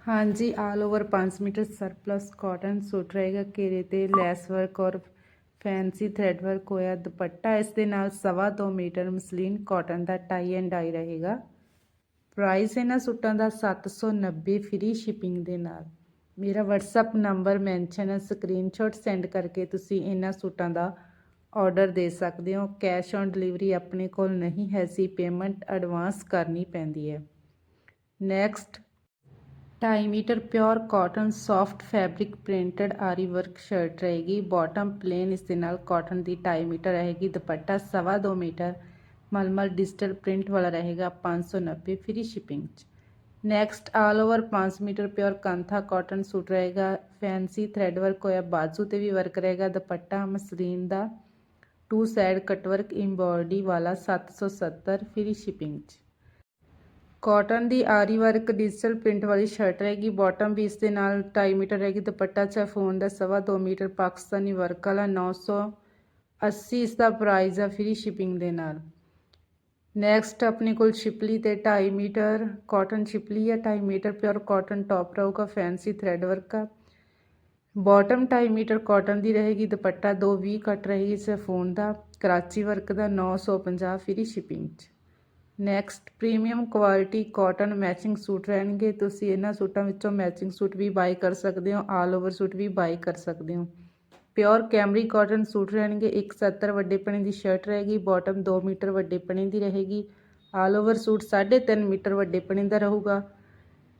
ਹਾਂਜੀ all over 5 metre surplus cotton suit ਰਹੇਗਾ, ਘੇਰੇ ਤੇ ਲੈਸ ਵਰਕ ਔਰ ਫੈਂਸੀ ਥ੍ਰੈਡ ਵਰਕ ਹੋਇਆ ਦੁਪੱਟਾ। ਇਸ ਦੇ ਨਾਲ ਸਵਾ ਦੋ ਮੀਟਰ ਮਸਲੀਨ ਕਾਟਨ ਦਾ ਟਾਈ ਐਂਡ ਡਾਈ ਰਹੇਗਾ। ਪ੍ਰਾਈਸ ਇਹਨਾਂ ਸੂਟਾਂ ਦਾ 790 ਫ੍ਰੀ ਸ਼ਿਪਿੰਗ ਦੇ ਨਾਲ। ਮੇਰਾ WhatsApp ਨੰਬਰ ਮੈਂਸ਼ਨ ਹੈ ਸਕਰੀਨਸ਼ਾਟ ਸੈਂਡ ਕਰਕੇ ਤੁਸੀਂ ਇਹਨਾਂ ਸੂਟਾਂ ਦਾ ਆਰਡਰ ਦੇ ਸਕਦੇ ਹੋ। ਕੈਸ਼ ਔਨ ਡਿਲੀਵਰੀ ਆਪਣੇ ਕੋਲ ਨਹੀਂ ਹੈ ਸੀ ਪੇਮੈਂਟ ਐਡਵਾਂਸ ਕਰਨੀ ਪੈਂਦੀ ਹੈ। Next 2.5 metre pure cotton soft fabric printed ਆਰੀ ਵਰਕ ਸ਼ਰਟ ਰਹੇਗੀ ਬਾਟਮ ਪਲੇਨ ਇਸ ਦੇ ਨਾਲ ਕਾਟਨ ਦੀ 2.5 ਮੀਟਰ ਰਹੇਗੀ ਦੁਪੱਟਾ ਸਵਾ ਦੋ ਮੀਟਰ ਮਲਮਲ ਡਿਜੀਟਲ ਪ੍ਰਿੰਟ ਵਾਲਾ ਰਹੇਗਾ 590 ਫ੍ਰੀ ਸ਼ਿਪਿੰਗ ਚ next all over 5 metre pure ਕੰਥਾ cotton suit ਰਹੇਗਾ ਫੈਂਸੀ ਥ੍ਰੈਡ ਵਰਕ ਹੋਇਆ ਬਾਜੂ ਤੇ ਵੀ ਵਰਕ ਰਹੇਗਾ ਦੁਪੱਟਾ ਮਸਲੀਨ ਦਾ two side cut work embroidery ਵਾਲਾ 770 ਫ੍ਰੀ ਸ਼ਿਪਿੰਗ ਚ ਕਾਟਨ ਦੀ ਆਰੀ ਵਰਕ ਡਿਜੀਟਲ ਪ੍ਰਿੰਟ ਵਾਲੀ ਸ਼ਰਟ ਰਹੇਗੀ। ਬਾਟਮ ਵੀ ਇਸ ਦੇ ਨਾਲ 2.5 ਮੀਟਰ ਰਹੇਗੀ। ਦੁਪੱਟਾ ਚੈਫੋਨ ਦਾ ਸਵਾ ਦੋ ਮੀਟਰ ਪਾਕਿਸਤਾਨੀ ਵਰਕ ਵਾਲਾ 980 ਇਸ ਦਾ ਪ੍ਰਾਈਸ ਆ ਫ੍ਰੀ ਸ਼ਿਪਿੰਗ ਦੇ ਨਾਲ। ਨੈਕਸਟ ਆਪਣੇ ਕੋਲ ਛਿਪਲੀ ਤੇ 2.5 ਮੀਟਰ ਕਾਟਨ ਛਿਪਲੀ ਹੈ 2.5 ਮੀਟਰ ਪਿਓਰ ਕਾਟਨ ਟੌਪ ਰਹੂਗਾ। ਫੈਂਸੀ ਥ੍ਰੈਡ ਵਰਕ ਆ। ਬਾਟਮ 2.5 ਮੀਟਰ ਕਾਟਨ ਦੀ ਰਹੇਗੀ। ਦੁਪੱਟਾ 220 ਕੱਟ ਰਹੇਗੀ ਸੈਫੋਨ ਦਾ। ਕਰਾਚੀ ਵਰਕ ਦਾ 950 ਫ੍ਰੀ ਸ਼ਿਪਿੰਗ ਚ। Next premium quality cotton matching suit ਰਹਿਣਗੇ। ਤੁਸੀਂ ਇਹਨਾਂ ਸੂਟਾਂ ਵਿੱਚੋਂ ਮੈਚਿੰਗ ਸੂਟ ਵੀ ਬਾਈ ਕਰ ਸਕਦੇ ਹੋ ਆਲ ਓਵਰ ਸੂਟ ਵੀ ਬਾਈ ਕਰ ਸਕਦੇ ਹੋ। ਪਿਓਰ ਕੈਮਰੀ ਕਾਟਨ ਸੂਟ ਰਹਿਣਗੇ 170 ਵੱਡੇ ਪਣੇ ਦੀ ਸ਼ਰਟ ਰਹੇਗੀ ਬਾਟਮ 2 ਮੀਟਰ ਵੱਡੇ ਪਣੇ ਦੀ ਰਹੇਗੀ। ਆਲ ਓਵਰ ਸੂਟ 3.5 ਮੀਟਰ ਵੱਡੇ ਪਣੇ ਦਾ ਰਹੂਗਾ।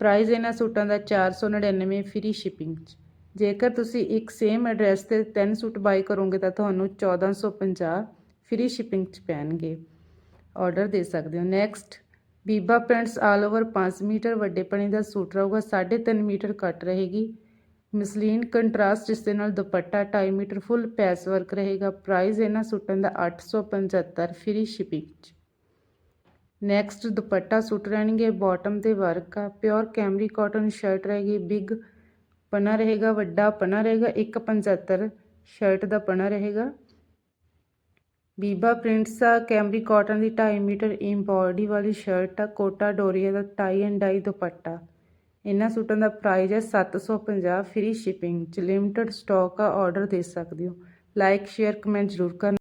ਪ੍ਰਾਈਸ ਇਹਨਾਂ ਸੂਟਾਂ ਦਾ 499 ਫ੍ਰੀ ਸ਼ਿਪਿੰਗ ਚ। ਜੇਕਰ ਤੁਸੀਂ ਇੱਕ ਸੇਮ ਐਡਰੈਸ ਤੇ ਤਿੰਨ ਸੂਟ ਬਾਈ ਕਰੋਗੇ ਤਾਂ ਤੁਹਾਨੂੰ 1450 ਫ੍ਰੀ ਸ਼ਿਪਿੰਗ ਚ ਪੈਣਗੇ। ਆਰਡਰ ਦੇ ਸਕਦੇ ਹੋ। ਨੈਕਸਟ ਬੀਬਾ ਪ੍ਰਿੰਟਸ ਆਲ ਓਵਰ 5 ਮੀਟਰ, ਵੱਡੇ ਪਣੇ ਦਾ ਸੂਟ ਰਹੂਗਾ 3.5 ਮੀਟਰ ਕੱਟ ਰਹੇਗੀ। ਮਸਲੀਨ ਕੰਟਰਾਸਟ ਜਿਸ ਦੇ ਨਾਲ ਦੁਪੱਟਾ 2.5 ਮੀਟਰ ਫੁੱਲ ਪੈਸ ਵਰਕ ਰਹੇਗਾ। ਪ੍ਰਾਈਸ ਇਹਨਾਂ ਸੂਟਾਂ ਦਾ 875 ਫ੍ਰੀ ਸ਼ਿਪਿੰਗ ਚ। ਨੈਕਸਟ ਦੁਪੱਟਾ ਸੂਟ ਰਹਿਣਗੇ ਬਾਟਮ ਤੇ ਵਰਕ ਆ। ਪਿਓਰ ਕੈਮਰੀ ਕਾਟਨ ਸ਼ਰਟ ਰਹੇਗੀ ਬਿਗ ਪਨਾ ਰਹੇਗਾ, ਵੱਡਾ ਪਨਾ ਰਹੇਗਾ 175 ਸ਼ਰਟ ਦਾ ਪਨਾ ਰਹੇਗਾ। ਬੀਬਾ ਪ੍ਰਿੰਟਸ ਆ ਕੈਮਰੀ ਕਾਟਨ ਦੀ 2.5 ਮੀਟਰ ਇੰਬੋਰਡੀ ਵਾਲੀ ਸ਼ਰਟ ਆ, ਕੋਟਾ ਡੋਰੀਆ ਦਾ ਟਾਈ ਐਂਡ ਡਾਈ ਦੁਪੱਟਾ। ਇਹਨਾਂ ਸੂਟਾਂ ਦਾ ਪ੍ਰਾਈਸ ਹੈ 750 ਫ੍ਰੀ ਸ਼ਿਪਿੰਗ ਚ ਲਿਮਟਿਡ ਸਟਾਕ ਆ ਆਰਡਰ ਦੇ ਸਕਦੇ ਹੋ। ਲਾਈਕ ਸ਼ੇਅਰ ਕਮੈਂਟ ਜ਼ਰੂਰ ਕਰਨਾ।